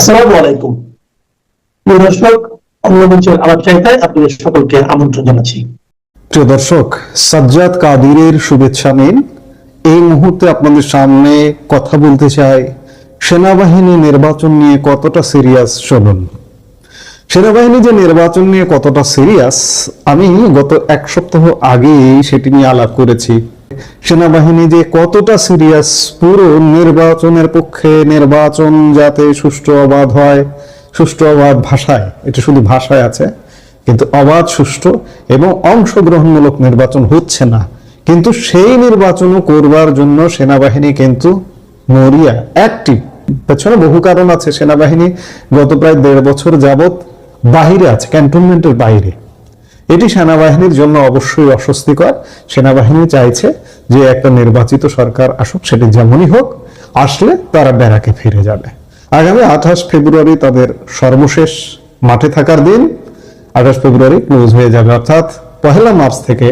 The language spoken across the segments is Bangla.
আসসালামু আলাইকুম। প্রিয় দর্শক, অন্য মঞ্চের আলাপ চাইতায় আপনাদের সকলকে আমন্ত্রণ জানাচ্ছি। প্রিয় দর্শক, সাজ্জাদ কাদিরের শুভেচ্ছা নিন। এই মুহূর্তে আপনাদের সামনে কথা বলতে চাই সেনাবাহিনী নির্বাচন নিয়ে কতটা সিরিয়াস শুনুন সেনাবাহিনী যে নির্বাচন নিয়ে কতটা সিরিয়াস, আমি গত এক সপ্তাহ আগেই সেটি নিয়ে আলাপ করেছি। সেনাবাহিনী যে কতটা সিরিয়াস পুরো নির্বাচনের পক্ষে নির্বাচন যাতে সুষ্ঠু অবাধ হয়, সুষ্ঠু অবাধ ভাষায়, এটা শুধু ভাষায় আছে, কিন্তু অবাধ, সুষ্ঠু এবং অংশগ্রহণমূলক নির্বাচন হচ্ছে না। কিন্তু সেই নির্বাচনও করবার জন্য সেনাবাহিনী কিন্তু মরিয়া অ্যাক্টিভ পেছনে বহু কারণ আছে। সেনাবাহিনী গত প্রায় দেড় বছর যাবত বাহিরে আছে ক্যান্টনমেন্টের বাইরে। এটি সেনাবাহিনীর জন্য অবশ্যই অস্বস্তিকর। সেনাবাহিনী চাইছে যে একটা নির্বাচিত সরকার আসুক, সেটি যেমনই হোক, আসলে তারা ব্যারাকে ফিরে যাবে। আগামী আঠাশ ফেব্রুয়ারি তাদের সর্বশেষ মাঠে থাকার দিন। আঠাশ ফেব্রুয়ারি ক্লোজ হয়ে যাবে, অর্থাৎ পহেলা মার্চ থেকে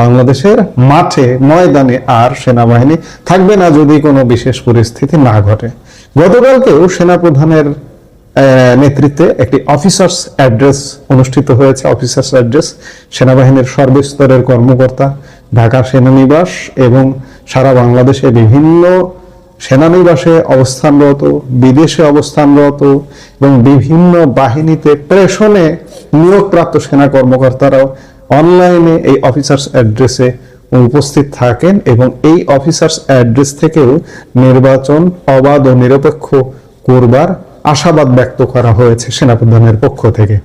বাংলাদেশের মাঠে ময়দানে আর সেনাবাহিনী থাকবে না যদি কোনো বিশেষ পরিস্থিতি না ঘটে। গতকালকেও সেনাপ্রধানের নেতৃত্বে একটি অফিসার্স অ্যাড্রেস অনুষ্ঠিত হয়েছে। অফিসার্স অ্যাড্রেস সেনাবাহিনীর সর্বস্তরের কর্মকর্তা, ঢাকা সেনানিবাস এবং সারা বাংলাদেশে বিভিন্ন সেনানিবাসে অবস্থানরত, বিদেশে অবস্থানরত এবং বিভিন্ন বাহিনীতে প্রেষণে নিয়োগপ্রাপ্ত সেনা কর্মকর্তারাও অনলাইনে এই অফিসার্স অ্যাড্রেসে উপস্থিত থাকেন এবং এই অফিসার্স অ্যাড্রেস থেকেও নির্বাচন অবাধ ও নিরপেক্ষ করবার আশাবাদ ব্যক্ত করা হয়েছে সেনাপ্রধানের পক্ষ থেকে।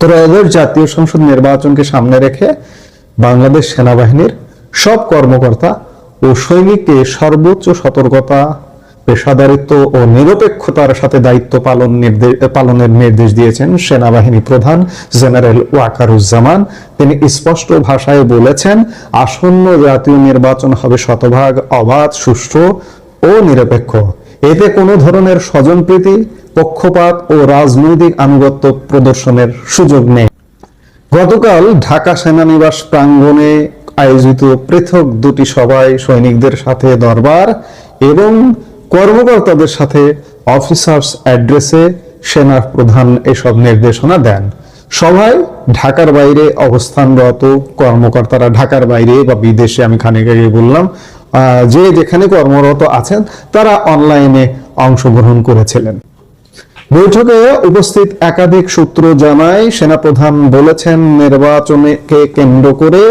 ত্রয়োদশ জাতীয় সংসদ নির্বাচনকে সামনে রেখে বাংলাদেশ সেনাবাহিনীর সব কর্মকর্তা ও সৈনিককে সর্বোচ্চ সতর্কতা, পেশাদারিত্ব ও নিরপেক্ষতার সাথে দায়িত্ব পালন পালনের নির্দেশ দিয়েছেন সেনাবাহিনী প্রধান জেনারেল ওয়াকারুজ্জামান। তিনি স্পষ্ট ভাষায় বলেছেন, আসন্ন জাতীয় নির্বাচন হবে শতভাগ অবাধ, সুষ্ঠু ও নিরপেক্ষ। এতে কোনো ধরনের স্বজনপ্রীতি, পক্ষপাত ও রাজনৈতিক আনুগত্য প্রদর্শনের সুযোগ নেই। গতকাল ঢাকা সেনানিবাস প্রাঙ্গণে আয়োজিত পৃথক দুটি সভায় সৈনিকদের সাথে দরবার এবং কর্মকর্তাদের সাথে অফিসার্স অ্যাড্রেসে সেনা প্রধান এসব নির্দেশনা দেন। সভায় ঢাকার বাইরে অবস্থানরত কর্মকর্তারা, ঢাকার বাইরে বা বিদেশে, আমি খানিক আগে বললাম যে যেখানে কর্মরত আছেন, তারা অনলাইনে অংশগ্রহণ করেছিলেন। বৈঠকে উপস্থিত একাধিক সূত্র জানায়, সেনাপ্রধান বলেছেন, নির্বাচনকে কেন্দ্র করে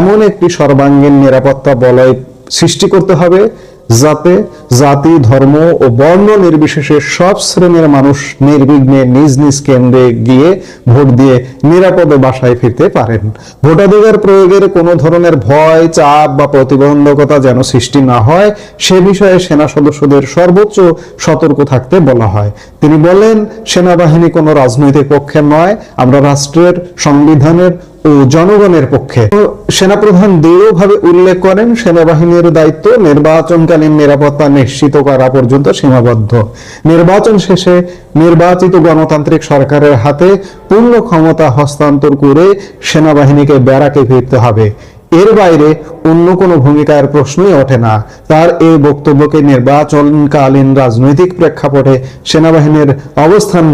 এমন একটি সর্বাঙ্গীন নিরাপত্তা বলয় সৃষ্টি করতে হবে যাতে জাতি, ধর্ম ও বর্ণ নির্বিশেষে সব শ্রেণির মানুষ নির্বিঘ্নে নিজ নিজ কেন্দ্রে গিয়ে ভোট দিয়ে নিরাপদে বাসায় ফিরতে পারেন। ভোটাধিকার প্রয়োগের কোনো ধরনের ভয়, চাপ বা প্রতিবন্ধকতা যেন সৃষ্টি না হয়, সে বিষয়ে সেনা সদস্যদের সর্বোচ্চ সতর্ক থাকতে বলা হয়। তিনি বলেন, সেনাবাহিনী কোনো রাজনৈতিক পক্ষের নয়, আমরা রাষ্ট্রের, সংবিধানের ও জনগণের পক্ষে। সেনাপ্রধান দৃঢ়ভাবে উল্লেখ করেন, সেনাবাহিনীর দায়িত্ব নির্বাচনকালীন নিরাপত্তা নিশ্চিত করা পর্যন্ত সীমাবদ্ধ। নির্বাচন শেষে নির্বাচিত গণতান্ত্রিক সরকারের হাতে পূর্ণ ক্ষমতা হস্তান্তর করে সেনাবাহিনীকে ব্যারাকে ফিরতে হবে। এর বাইরে অন্য কোনো ভূমিকার প্রশ্নই ওঠে না। তার এই বক্তব্যকে নির্বাচনকালীন রাজনৈতিক প্রেক্ষাপটে সেনাবাহিনীর অবস্থান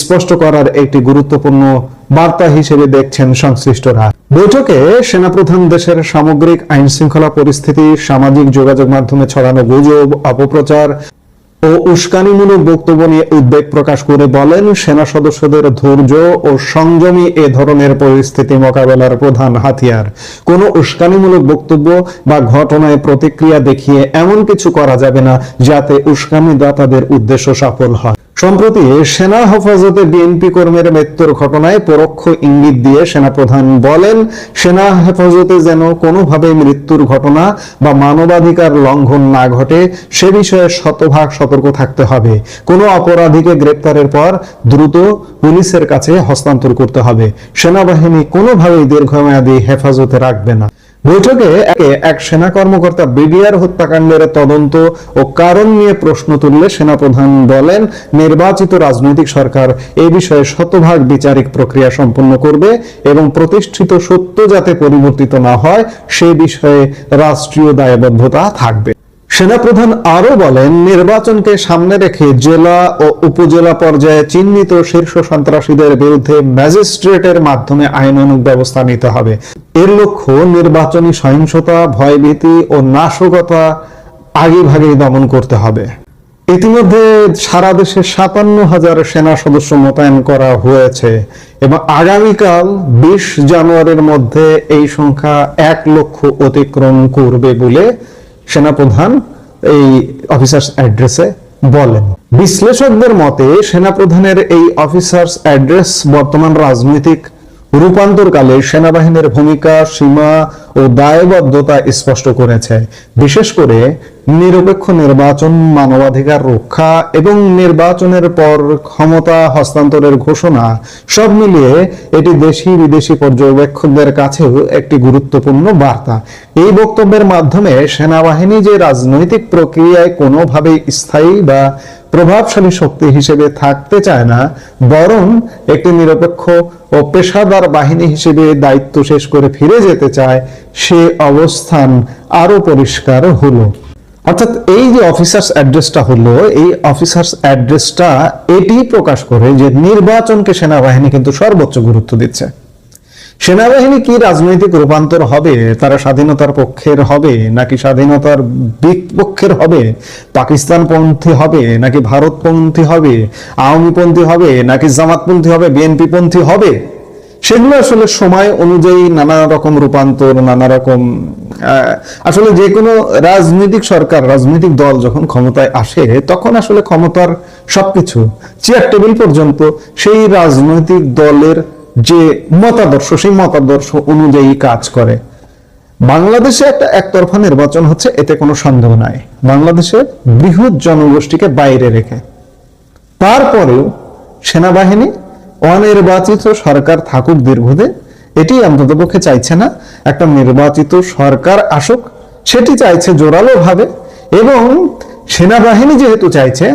স্পষ্ট করার একটি গুরুত্বপূর্ণ বার্তা হিসেবে দেখছেন সংশ্লিষ্টরা। বৈঠকে সেনাপ্রধান দেশের সামগ্রিক আইন শৃঙ্খলা পরিস্থিতি, সামাজিক যোগাযোগ মাধ্যমে ছড়ানো গুজব, অপপ্রচার ও উস্কানিমূলক বক্তব্য নিয়ে উদ্বেগ প্রকাশ করে বলেন, সেনা সদস্যদের ধৈর্য ও সংযমী এ ধরনের পরিস্থিতি মোকাবেলার প্রধান হাতিয়ার। কোনো উস্কানিমূলক বক্তব্য বা ঘটনায় প্রতিক্রিয়া দেখিয়ে এমন কিছু করা যাবে না, যাতে উস্কানিদাতাদের উদ্দেশ্য সফল হয়। সম্প্রতি সেনা হেফাজতে বিএনপি কর্মীর মৃত্যুর ঘটনায় পরোক্ষ ইঙ্গিত দিয়ে সেনাপ্রধান বলেন, সেনা হেফাজতে যেন কোনোভাবে মৃত্যুর ঘটনা বা মানবাধিকার লঙ্ঘন না ঘটে, সে বিষয়ে শতভাগ সতর্ক থাকতে হবে। কোনো অপরাধীকে গ্রেপ্তারের পর দ্রুত পুলিশের কাছে হস্তান্তর করতে হবে। সেনাবাহিনী কোনোভাবেই দীর্ঘমেয়াদী হেফাজতে রাখবে না। বৈঠকে একে সেনা কর্মকর্তা বিডিআর হত্যাকাণ্ডের তদন্ত ও কারণ নিয়ে প্রশ্ন তুললে সেনাপ্রধান বলেন, নির্বাচিত রাজনৈতিক সরকার এ বিষয়ে শতভাগ বিচারিক প্রক্রিয়া সম্পন্ন করবে এবং প্রতিষ্ঠিত সত্য যাতে পরিবর্তিত না হয়, সে বিষয়ে রাষ্ট্রীয় দায়বদ্ধতা থাকবে। সেনাপ্রধান আরও বলেন, নির্বাচনকে সামনে রেখে জেলা ও উপজেলা পর্যায়ে চিহ্নিত শীর্ষ সন্ত্রাসীদের বিরুদ্ধে ম্যাজিস্ট্রেটের মাধ্যমে আইনানুগ ব্যবস্থা নিতে হবে। এর লক্ষ্য নির্বাচনী সহিংসতা, ভয়ভীতি ও নাশকতা আগে ভাগেই দমন করতে হবে। ইতিমধ্যে সারা দেশে সাতান্ন হাজার সেনা সদস্য মোতায়েন করা হয়েছে এবং আগামীকাল বিশ জানুয়ারির মধ্যে এই সংখ্যা এক লক্ষ অতিক্রম করবে বলে সেনাপ্রধান এই অফিসার্স অ্যাড্রেসে বলেন। বিশ্লেষকদের মতে, সেনাপ্রধানের এই অফিসার্স অ্যাড্রেস বর্তমান রাজনৈতিক রূপান্তরকালে সেনাবাহিনীর ভূমিকা, সীমা ও দায়বদ্ধতা স্পষ্ট করেছে। বিশেষ করে নিরপেক্ষ নির্বাচন, মানবাধিকার রক্ষা এবং নির্বাচনের পর ক্ষমতা হস্তান্তরের ঘোষণা, সব মিলিয়ে এটি দেশি বিদেশি পর্যবেক্ষকদের কাছেও একটি গুরুত্বপূর্ণ বার্তা। এই বক্তব্যের মাধ্যমে সেনাবাহিনী যে রাজনৈতিক প্রক্রিয়ায় কোনোভাবেই স্থায়ী বা প্রভাবশালী শক্তি হিসেবে থাকতে চায় না, বরং একটি নিরপেক্ষ ও পেশাদার বাহিনী হিসেবে দায়িত্ব শেষ করে ফিরে যেতে চায়, সে অবস্থান আরও পরিষ্কার হলো। অর্থাৎ এই যে অফিসার্স অ্যাড্রেসটা হলো, এই অফিসার্স অ্যাড্রেসটা এটি প্রকাশ করে যে নির্বাচনকে সেনাবাহিনী কিন্তু সর্বোচ্চ গুরুত্ব দিচ্ছে। সেনাবাহিনী কি রাজনৈতিক রূপান্তর হবে, তারা স্বাধীনতার পক্ষের হবে, নাকি স্বাধীনতার বিপক্ষের হবে, পাকিস্তানপন্থী হবে, নাকি ভারতপন্থী হবে, আওয়ামীপন্থী হবে, নাকি জামাতপন্থী হবে বিএনপি পন্থী হবে? সেগুলো আসলে সময় অনুযায়ী নানা রকম রূপান্তর, নানা রকম আসলে যে কোনো রাজনৈতিক সরকার, রাজনৈতিক দল যখন ক্ষমতায় আসে, তখন আসলে ক্ষমতার সবকিছু চেয়ার টেবিল পর্যন্ত সেই রাজনৈতিক দলের যে মতাদর্শ, সেই মতাদর্শ অনুযায়ী কাজ করে। বাংলাদেশে একটা একতরফা নির্বাচন হচ্ছে, এতে কোনো সন্দেহ নাই। বাংলাদেশে বৃহৎ জনগোষ্ঠীকে বাইরে রেখে। তারপরেও সেনাবাহিনী অনির্বাচিত সরকার থাকুক দীর্ঘদিন, এটি অন্ততপক্ষে চাইছে না। একটা নির্বাচিত সরকার আসুক, সেটি চাইছে জোরালো ভাবে এবং সেনাবাহিনী যেহেতু চাইছে,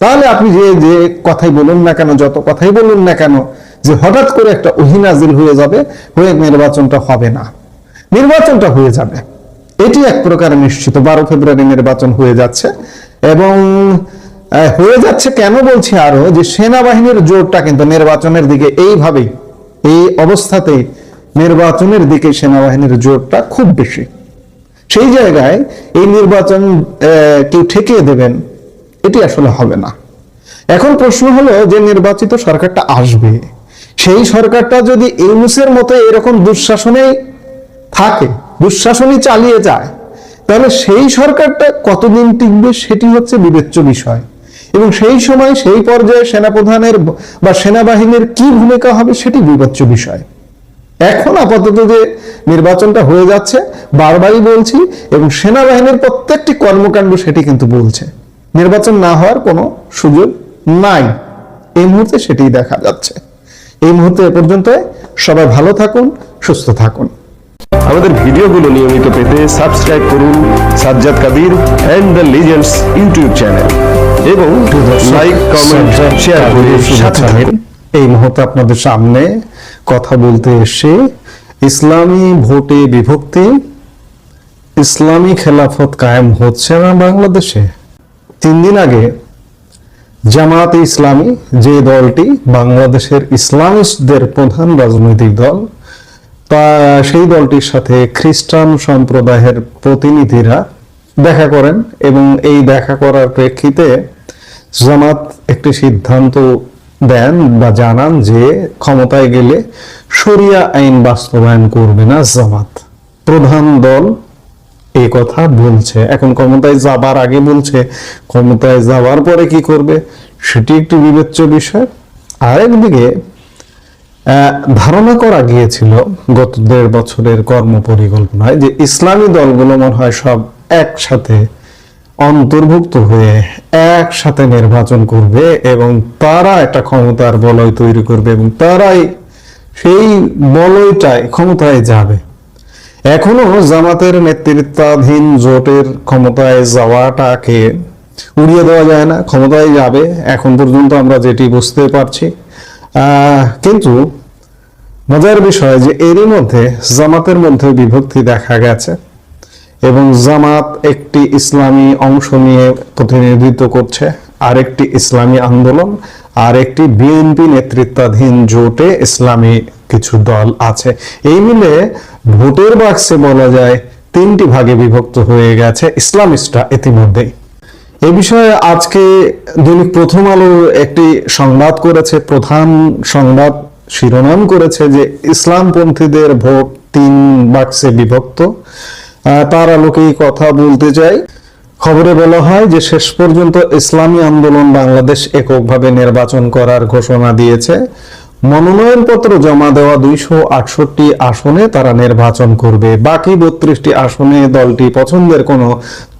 তাহলে আপনি যে যে কথাই বলুন না কেন, যত কথাই বলুন না কেন, যে হঠাৎ করে একটা অহিনাজিল হয়ে যাবে, হয়ে নির্বাচনটা হবে না। নির্বাচনটা হয়ে যাবে। এটি এক প্রকার নিশ্চিত। বারো ফেব্রুয়ারি নির্বাচন হয়ে যাচ্ছে এবং হয়ে যাচ্ছে কেন বলছি আরও যে সেনাবাহিনীর জোরটা কিন্তু নির্বাচনের দিকে এইভাবেই, এই অবস্থাতেই নির্বাচনের দিকে সেনাবাহিনীর জোরটা খুব বেশি। সেই জায়গায় এই নির্বাচন কেউ ঠেকিয়ে দেবেন, এটি আসলে হবে না। এখন প্রশ্ন হলো যে নির্বাচিত সরকারটা আসবে। সেই সরকারটা যদি ইউনুসের মতো এরকম দুঃশাসনে থাকে, দুঃশাসনই চালিয়ে যায়, তাহলে সেই সরকারটা কতদিন টিকবে সেটি হচ্ছে বিবেচ্য বিষয়। এবং সেই সময় সেই পর্যায়ে সেনাপ্রধানের বা সেনাবাহিনীর কি ভূমিকা হবে সেটি বিবেচ্য বিষয়। এখন আপাতত যে নির্বাচনটা হয়ে যাচ্ছে, বারবারই বলছি, এবং সেনাবাহিনীর প্রত্যেকটি কর্মকাণ্ড সেটি কিন্তু বলছে। নির্বাচন না হওয়ার কোনো সুযোগ নাই। এই মুহূর্তে সেটি দেখা যাচ্ছে। এই মুহূর্তে এ পর্যন্ত সবাই ভালো থাকুন, সুস্থ থাকুন। আমাদের ভিডিওগুলো নিয়মিত পেতে সাবস্ক্রাইব করুন Sajjad Kabir and the Legends YouTube channel এবং লাইক কমেন্ট শেয়ার করে সাথে থাকুন। এই মুহূর্তে আপনাদের সামনে কথা বলতে এসে ইসলামী ভোটে বিভক্তি ইসলামী খেলাফত কায়েম হচ্ছে না বাংলাদেশে তিন দিন আগে জামায়াতে ইসলামী যে দলটি বাংলাদেশের ইসলামিস্টদের প্রধান রাজনৈতিক দল তা সেই দলটির সাথে খ্রিস্টান সম্প্রদায়ের প্রতিনিধিরা দেখা করেন এবং এই দেখা করার প্রেক্ষিতে জামাত একটি সিদ্ধান্ত দেন বা জানান যে ক্ষমতায় গেলে শরিয়া আইন বাস্তবায়ন করবে না জামাত। প্রধান দল এই কথা বলছে। এখন ক্ষমতায় যাবার আগে বলছে, ক্ষমতায় যাওয়ার পরে কি করবে? সেটি একটি বিবেচ্য বিষয়। আরেকদিকে ধারণা করা গিয়েছিল গত দেড় বছরের কর্ম পরিকল্পনায় যে ইসলামী দলগুলো মনে হয় সব একসাথে অন্তর্ভুক্ত হয়ে একসাথে নির্বাচন করবে এবং তারা একটা ক্ষমতার বলয় তৈরি করবে এবং তারাই সেই বলয়টায় ক্ষমতায় যাবে। এখনও জামাতের নেতৃত্বাধীন জোটের ক্ষমতায় যাওয়াটাকে উড়িয়ে দেওয়া যায় না, ক্ষমতায় যাবে, এখন পর্যন্ত আমরা যেটি বুঝতে পারছি। কিন্তু মজার বিষয় যে এরই মধ্যে জামাতের মধ্যে বিভক্তি দেখা গেছে। এবং জামাত একটি ইসলামী অংশ নিয়ে প্রতিনিধিত্ব করছে, আরেকটি ইসলামী আন্দোলন আর একটি বিএনপি নেতৃত্বাধীন জোটে ইসলামী কিছু দল আছে। এই মিলে ভোটের বাক্সে বলা যায় তিনটি ভাগে বিভক্ত হয়ে গেছে ইসলামিস্টরা ইতিমধ্যেই। এ বিষয়ে আজকে দৈনিক প্রথম আলো একটি সংবাদ করেছে, প্রধান সংবাদ শিরোনাম করেছে যে ইসলামপন্থীদের ভোট তিন বাক্সে বিভক্ত। তার আলোকেই কথা বলতে চাই খবরে বলা হয় যে, শেষ পর্যন্ত ইসলামী আন্দোলন বাংলাদেশ এককভাবে নির্বাচন করার ঘোষণা দিয়েছে। মনোনয়নপত্র জমা দেওয়া দুইশো আটষট্টি আসনে তারা নির্বাচন করবে। বাকি বত্রিশটি আসনে দলটি পছন্দের কোনো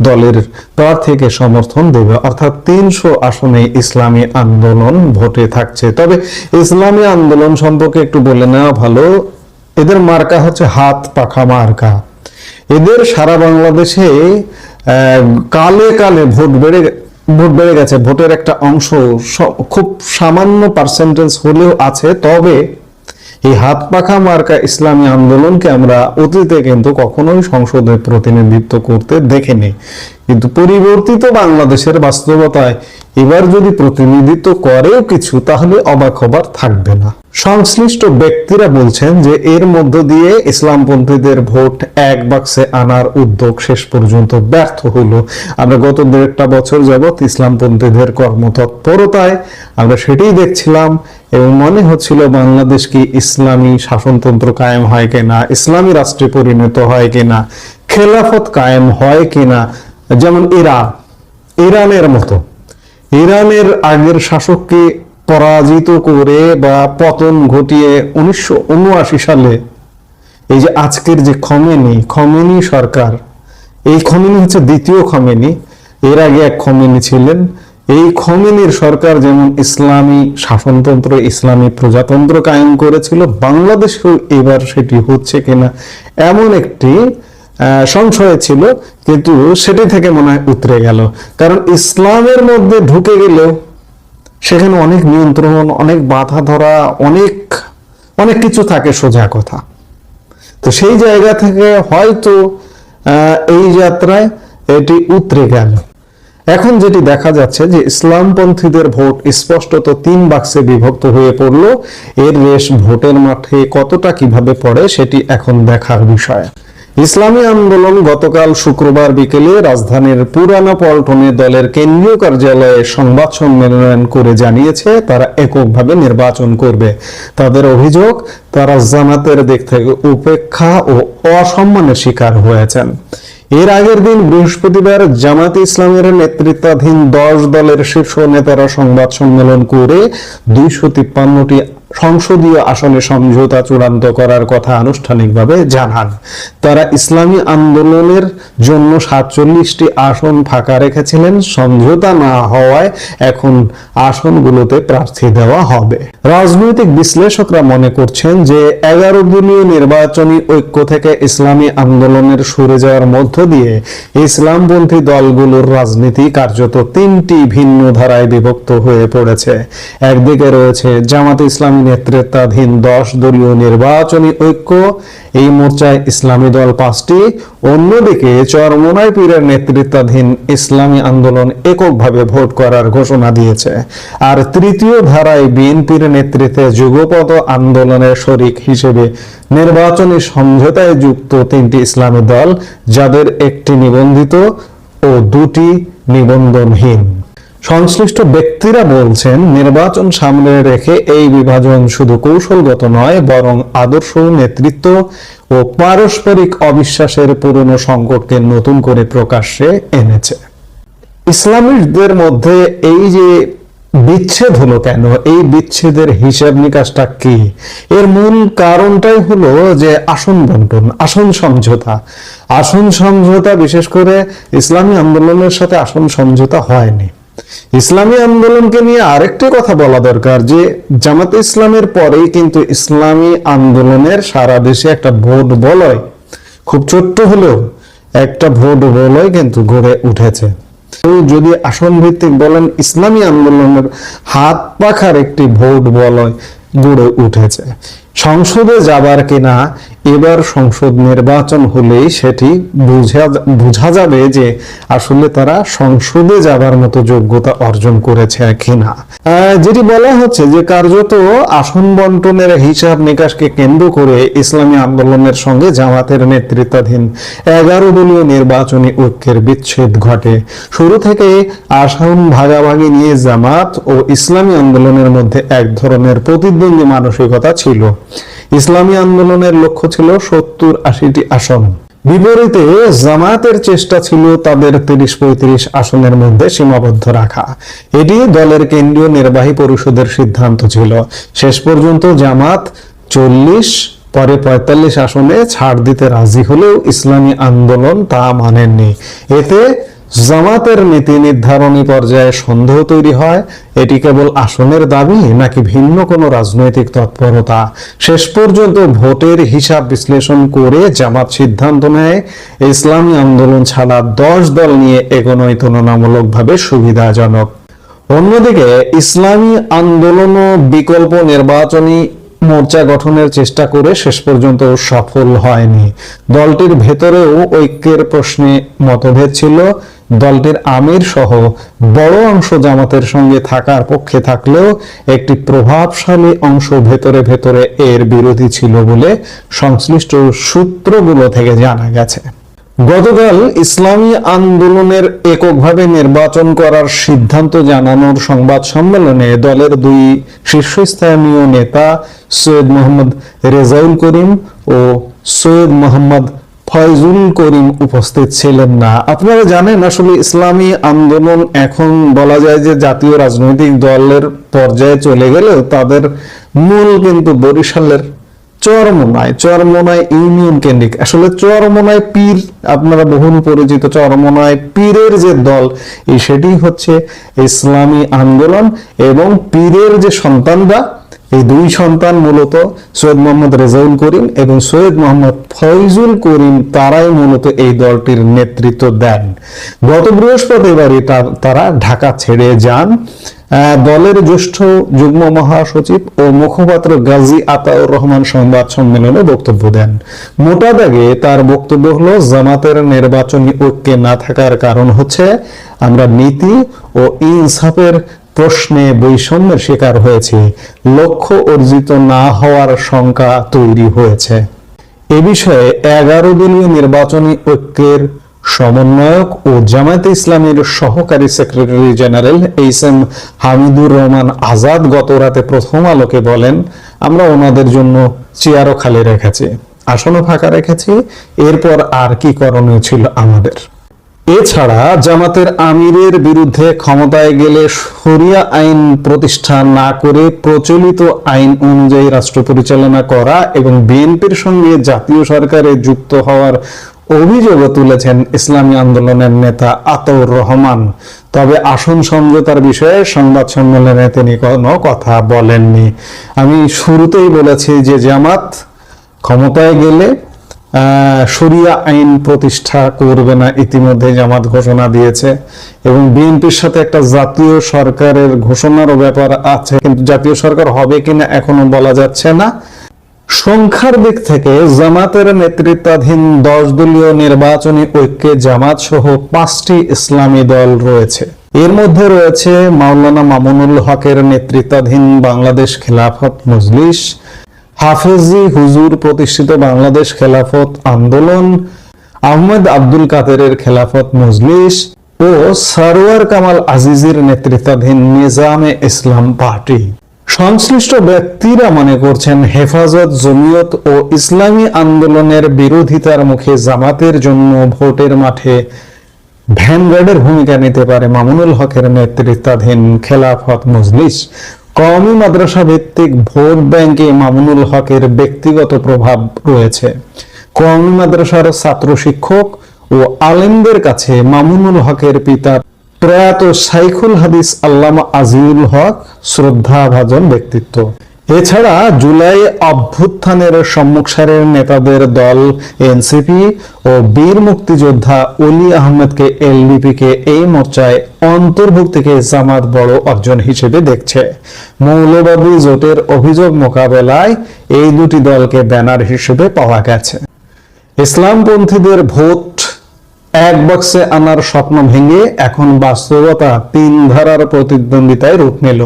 দলের প্রার্থীকে সমর্থন দেবে। অর্থাৎ তিনশো আসনে ইসলামী আন্দোলন ভোটে থাকছে। তবে ইসলামী আন্দোলন সম্পর্কে একটু বলে নেওয়া ভালো। এদের মার্কা হচ্ছে হাত পাখা মার্কা। এদের সারা বাংলাদেশে কালে কালে ভোট বেড়ে ভোট বেড়ে গেছে। ভোটের একটা অংশ খুব সামান্য পার্সেন্টেজ হলেও আছে। তবে এই হাত পাখা মার্কা ইসলামী আন্দোলনকে আমরা অতীতে কিন্তু কখনোই সংসদে প্রতিনিধিত্ব করতে দেখিনি। কিন্তু পরিবর্তিত বাংলাদেশের বাস্তবতায় এবার যদি প্রতিনিধিত্ব করেও কিছু, তাহলে অবাক হবার থাকবে না। সংশ্লিষ্ট ব্যক্তিরা বলছেন যে এর মধ্য দিয়ে ইসলামপন্থীদের ভোট এক বাক্সে আনার উদ্যোগ শেষ পর্যন্ত ব্যর্থ হলো আমরা গত দেড়টা বছর যাবৎ ইসলামপন্থীদের কর্মতৎপরতায় আমরা সেটাই দেখছিলাম এবং মনে হচ্ছিল বাংলাদেশ কি ইসলামী শাসনতন্ত্র কায়েম হয় কিনা, ইসলামী রাষ্ট্রে পরিণত হয় কিনা, খেলাফত কায়েম হয় কিনা যেমন ইরান, ইরানের মতো। ইরানের আগের শাসককে পরাজিত করে বা পতন ঘটিয়ে উনিশশো সালে এই যে আজকের যে খমেনি খমেনি সরকার, এই খমেনি হচ্ছে দ্বিতীয় খমেনি। এর আগে এক খমেনি ছিলেন। এই খমেনির সরকার যেমন ইসলামী শাসনতন্ত্র, ইসলামী প্রজাতন্ত্র কায়েম করেছিল, বাংলাদেশেও এবার সেটি হচ্ছে কিনা এমন একটি সংশয় ছিল, কিন্তু সেটি থেকে মনে হয় উতরে গেল। কারণ ইসলামের মধ্যে ঢুকে গেলেও সেখানে অনেক নিয়ন্ত্রণ, অনেক বাধা ধরা, অনেক অনেক কিছু থাকে সোজা কথা। তো সেই জায়গা থেকে হয়তো এই যাত্রায় এটি উতরে গেল। এখন যেটি দেখা যাচ্ছে যে ইসলামপন্থীদের ভোট স্পষ্টত তিন বাক্সে বিভক্ত হয়ে পড়ল। এর রেশ ভোটের মাঠে কতটা কীভাবে পড়ে সেটি এখন দেখার বিষয়। ইসলামী আন্দোলন গতকাল শুক্রবার বিকেলে রাজধানীর পুরানা পল্টনে দলের কেন্দ্রীয় কার্যালয়ে সংবাদ সম্মেলন করে জানিয়েছে, তারা এককভাবে নির্বাচন করবে। তাদের অভিযোগ, তারা জামাতের দিক থেকে উপেক্ষা ও অসম্মানের শিকার হয়েছেন। এর আগের দিন বৃহস্পতিবার জামাত ইসলামের নেতৃত্বাধীন দশ দলের শীর্ষ নেতারা সংবাদ সম্মেলন করে দুইশো তিপ্পান্নটি সংসদীয় আসনে সমঝোতা চূড়ান্ত করার কথা আনুষ্ঠানিকভাবে জানান। তারা ইসলামী আন্দোলনের জন্য সাতচল্লিশটি আসন ফাঁকা রেখেছিলেন। সমঝোতা না হওয়ায় এখন আসনগুলোতে প্রার্থী দেওয়া হবে। রাজনৈতিক বিশ্লেষকরা মনে করছেন যে এগারো দলীয় নির্বাচনী ঐক্য থেকে ইসলামী আন্দোলনের সরে যাওয়ার মধ্য দিয়ে ইসলামপন্থী দলগুলোর রাজনীতি কার্যত তিনটি ভিন্ন ধারায় বিভক্ত হয়ে পড়েছে। একদিকে রয়েছে জামাত ইসলামী নেতৃত্বাধীন দশ দলীয় নির্বাচনী ঐক্য, এই মোর্চায় ইসলামী দল পাঁচটি, অন্যদিকে চরমোনাই পীরের নেতৃত্বাধীন ইসলামী আন্দোলন এককভাবে ভোট করার ঘোষণা দিয়েছে। আর তৃতীয় ধারায় বিএনপির নেতৃত্বে যুগপদ আন্দোলনের শরিক হিসেবে নির্বাচনী সমঝোতায় যুক্ত তিনটি ইসলামী দল, যাদের একটি নিবন্ধিত ও দুটি নিবন্ধনহীন। সংশ্লিষ্ট ব্যক্তিরা বলছেন, নির্বাচন সামনে রেখে এই বিভাজন শুধু কৌশলগত নয়, বরং আদর্শ নেতৃত্ব ও পারস্পরিক অবিশ্বাসের পুরনো সংকটকে নতুন করে প্রকাশ্যে এনেছে। ইসলামিকদের মধ্যে এই যে বিচ্ছেদ হলো কেন? এই বিচ্ছেদের হিসাব নিকাশটা কি? এর মূল কারণটাই হলো যে আসন বন্টন, আসন সমঝোতা। আসন সমঝোতা বিশেষ করে ইসলামী আন্দোলনের সাথে আসন সমঝোতা হয়নি। ইসলামী আন্দোলনকে নিয়ে আরেকটি কথা বলা দরকার যে, জামাতে ইসলামের পরেই কিন্তু ইসলামী আন্দোলনের সারা দেশে একটা ভোট বলয়, খুব ছোট্ট হলেও একটা ভোট বলয় কিন্তু গড়ে উঠেছে। যদি আসন ভিত্তিক বলেন, ইসলামী আন্দোলনের হাত পাখার একটি ভোট বলয় গড়ে উঠেছে। সংসদে যাবার কিনা, এবার সংসদ নির্বাচন হলেই সেটি বুঝা বোঝা যাবে যে আসলে তারা সংসদে যাবার মতো যোগ্যতা অর্জন করেছে কিনা। যেটি বলা হচ্ছে যে কার্যত আসন বন্টনের হিসাব নিকাশকে কেন্দ্র করে ইসলামী আন্দোলনের সঙ্গে জামাতের নেতৃত্বাধীন এগারো দলীয় নির্বাচনী ঐক্যের বিচ্ছেদ ঘটে। শুরু থেকে আসন ভাগাভাগি নিয়ে জামাত ও ইসলামী আন্দোলনের মধ্যে এক ধরনের প্রতিদ্বন্দ্বী মানসিকতা ছিল। ইসলামী আন্দোলনের লক্ষ্য ছিল সত্তর আশিটি আসন। বিপরীতে জামায়াতের চেষ্টা ছিল তাদের তিরিশ পঁয়ত্রিশ আসনের মধ্যে সীমাবদ্ধ রাখা। এটি দলের কেন্দ্রীয় নির্বাহী পরিষদের সিদ্ধান্ত ছিল। শেষ পর্যন্ত জামাত চল্লিশ, পরে পঁয়তাল্লিশ আসনে ছাড় দিতে রাজি হলেও ইসলামী আন্দোলন তা মানেননি। এতে জামাতের নীতি নির্ধারণী পর্যায়ে সন্দেহ তৈরি হয়। এটি কেবল আসনের দাবি নাকি ভিন্ন কোনো রাজনৈতিক তৎপরতা? শেষ পর্যন্ত ভোটের হিসাব বিশ্লেষণ করে জামাত সিদ্ধান্ত নেয়। ইসলামী আন্দোলন ছাড়া দশ দল নিয়ে এগোনোই তুলনামূলকভাবে সুবিধাজনক। অন্যদিকে ইসলামী আন্দোলনও বিকল্প নির্বাচনী মোর্চা গঠনের চেষ্টা করে শেষ পর্যন্ত সফল হয়নি। দলটির ভেতরেও ঐক্যের প্রশ্নে মতভেদ ছিল। দলটির আমির সহ বড় অংশ জামাতের সঙ্গে থাকার পক্ষে থাকলেও একটি প্রভাবশালী অংশ ভেতরে ভেতরে এর বিরোধী ছিল বলে সংশ্লিষ্ট সূত্রগুলো থেকে জানা গেছে। গতকাল ইসলামী আন্দোলনের এককভাবে নির্বাচন করার সিদ্ধান্ত জানানোর সংবাদ সম্মেলনে দলের দুই শীর্ষস্থানীয় নেতা সৈয়দ মোহাম্মদ রেজাউল করিম ও সৈয়দ মোহাম্মদ ফয়জুল করিম উপস্থিত ছিলেন না। আপনারা জানেন, আসলে ইসলামী আন্দোলন এখন বলা যায় যে জাতীয় রাজনৈতিক দলের পর্যায়ে চলে গেলেও তাদের মূল কিন্তু বরিশালের চরমোনায় চরমোনায় ইউনিয়ন কেন্দ্রিক। আসলে চরমোনায় পীর, আপনারা বহুল পরিচিত, চরমোনায় পীরের যে দল, এই সেটি হচ্ছে ইসলামী আন্দোলন এবং পীরের যে সন্তানরা এই দুই সন্তান মূলত সৈয়দ মোহাম্মদ রেজাউল করিম এবং সৈয়দ মোহাম্মদ ফয়জুল করিম তারাই মূলত এই দলটির নেতৃত্ব দেন। গত বৃহস্পতিবারই তারা ঢাকা ছেড়ে যান। দলের জ্যেষ্ঠ যুগ্ম মহাসচিব ও মুখপাত্র গাজী আতাউর রহমান সংবাদ সম্মেলনে বক্তব্য দেন। মোটা দাগে তার বক্তব্য হলো, জামাতের নির্বাচনী ঐক্যে না থাকার কারণ হচ্ছে আমরা নীতি ও ইনসাফের প্রশ্নে বৈষম্যের শিকার হয়েছে। লক্ষ্য অর্জিত না হওয়ার শঙ্কা তৈরি হয়েছে। এ বিষয়ে এগারো দলীয় নির্বাচনী ঐক্যের সমন্বয়ক ও জামায়াতে ইসলামের সহকারী secretary general H M Hamidur Rahman Azad গত রাতে প্রথম আলোকে বলেন, আমরা ওনাদের জন্য চেয়ারও খালি রেখেছি। আসনও ফাঁকা রেখেছি। এরপর আর কি করণীয় ছিল আমাদের? এছাড়া জামাতের আমিরের বিরুদ্ধে ক্ষমতায় গেলে শরিয়া আইন প্রতিষ্ঠা না করে প্রচলিত আইন অনুযায়ী রাষ্ট্র পরিচালনা করা এবং বিএনপির সঙ্গে জাতীয় সরকারে যুক্ত হওয়ার অভিযোগও তুলেছেন ইসলামী আন্দোলনের নেতা আতাউর রহমান। তবে আসন সমঝোতার বিষয়ে সংবাদ সম্মেলনে তিনি কোনো কথা বলেননি। আমি শুরুতেই বলেছি যে জামাত ক্ষমতায় গেলে শরিয়া আইন প্রতিষ্ঠা করবে না ইতিমধ্যে জামাত ঘোষণা দিয়েছে এবং বিএনপির সাথে একটা জাতীয় সরকারের ঘোষণারও ব্যাপার আছে, কিন্তু জাতীয় সরকার হবে কিনা এখনও বলা যাচ্ছে না। সংখ্যার দিক থেকে জামাতের নেতৃত্বাধীন দশ দলীয় নির্বাচনী ঐক্যে জামাত সহ পাঁচটি ইসলামী দল রয়েছে। এর মধ্যে রয়েছে মাওলানা মামুনুল হকের নেতৃত্বাধীন বাংলাদেশ খেলাফত মজলিস হাফেজি হুজুর প্রতিষ্ঠিত বাংলাদেশ খেলাফত আন্দোলন, আহমেদ আব্দুল কাদেরের খেলাফত মজলিস ও সারোয়ার কামাল আজিজের নেতৃত্বাধীন নিজামে ইসলাম পার্টি। সংশ্লিষ্ট ব্যক্তিরা মনে করছেন হেফাজত, জমিয়ত ও ইসলামী আন্দোলনের বিরোধিতার মুখে জামাতের জন্য ভোটের মাঠে ভ্যানগার্ডের ভূমিকা নিতে পারে মামুনুল হকের নেতৃত্বাধীন খেলাফত মজলিস। কওমি মাদ্রাসা ভিত্তিক ভোট ব্যাংকে মামুনুল হকের ব্যক্তিগত প্রভাব রয়েছে। কওমি মাদ্রাসার ছাত্র শিক্ষক ও আলেমদের কাছে মামুনুল হকের পিতা প্রয়াত সাইখুল হাদিস আল্লামা আজিউল হক শ্রদ্ধাভাজন ব্যক্তিত্ব। এছাড়া জুলাই অভ্যুত্থানের সম্মুখ সারির নেতাদের দল এনসিপি ও বীর মুক্তিযোদ্ধা অলি আহমেদকে এলডিপিকে এই মোর্চায় অন্তর্ভুক্তিকে জামাত বড় অর্জন হিসেবে দেখছে। মৌলবাদী জোটের অভিযোগ মোকাবেলায় এই দুটি দলকে ব্যানার হিসেবে পাওয়া গেছে। ইসলামপন্থীদের ভোট এক বক্সে আনার স্বপ্ন ভেঙে এখন বাস্তবতা তিন ধারার প্রতিদ্বন্দ্বিতায় রূপ নিল।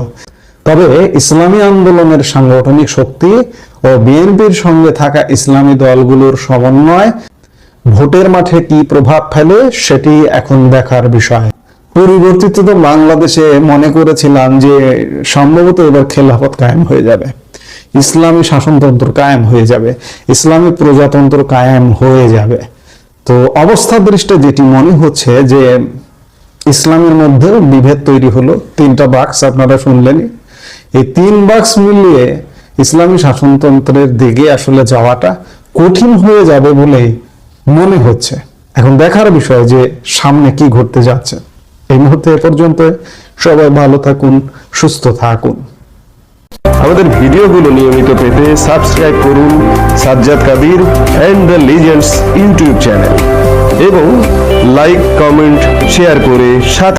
তবে ইসলামী আন্দোলনের সাংগঠনিক শক্তি ও বিএনপির সঙ্গে থাকা ইসলামী দলগুলোর সমন্বয় ভোটের মাঠে কি প্রভাব ফেলে সেটি এখন দেখার বিষয়। পরিবর্তিত তো বাংলাদেশে মনে করেছিলাম যে সম্ভবত এবার খেলাফত কায়েম হয়ে যাবে। ইসলামী শাসনতন্ত্র কায়েম হয়ে যাবে। ইসলামী প্রজাতন্ত্র কায়েম হয়ে যাবে। তো অবস্থা দৃষ্টে যেটি মনে হচ্ছে যে ইসলামের মধ্যে বিভেদ তৈরি হলো। তিনটা বাক্স আপনারা শুনলেনই। এই তিন বাক্স মিলিয়ে ইসলামী শাসনতন্ত্রের দিকে আসলে যাওয়াটা কঠিন হয়ে যাবে বলেই মনে হচ্ছে। এখন দেখার বিষয় যে সামনে কি ঘটতে যাচ্ছে। এই মুহূর্তে এ পর্যন্ত সবাই ভালো থাকুন, সুস্থ থাকুন। আমাদের ভিডিওগুলো নিয়মিত পেতে সাবস্ক্রাইব করুন Sajjad Kabir and the Legends YouTube channel এবং লাইক, কমেন্ট, শেয়ার করে সাথে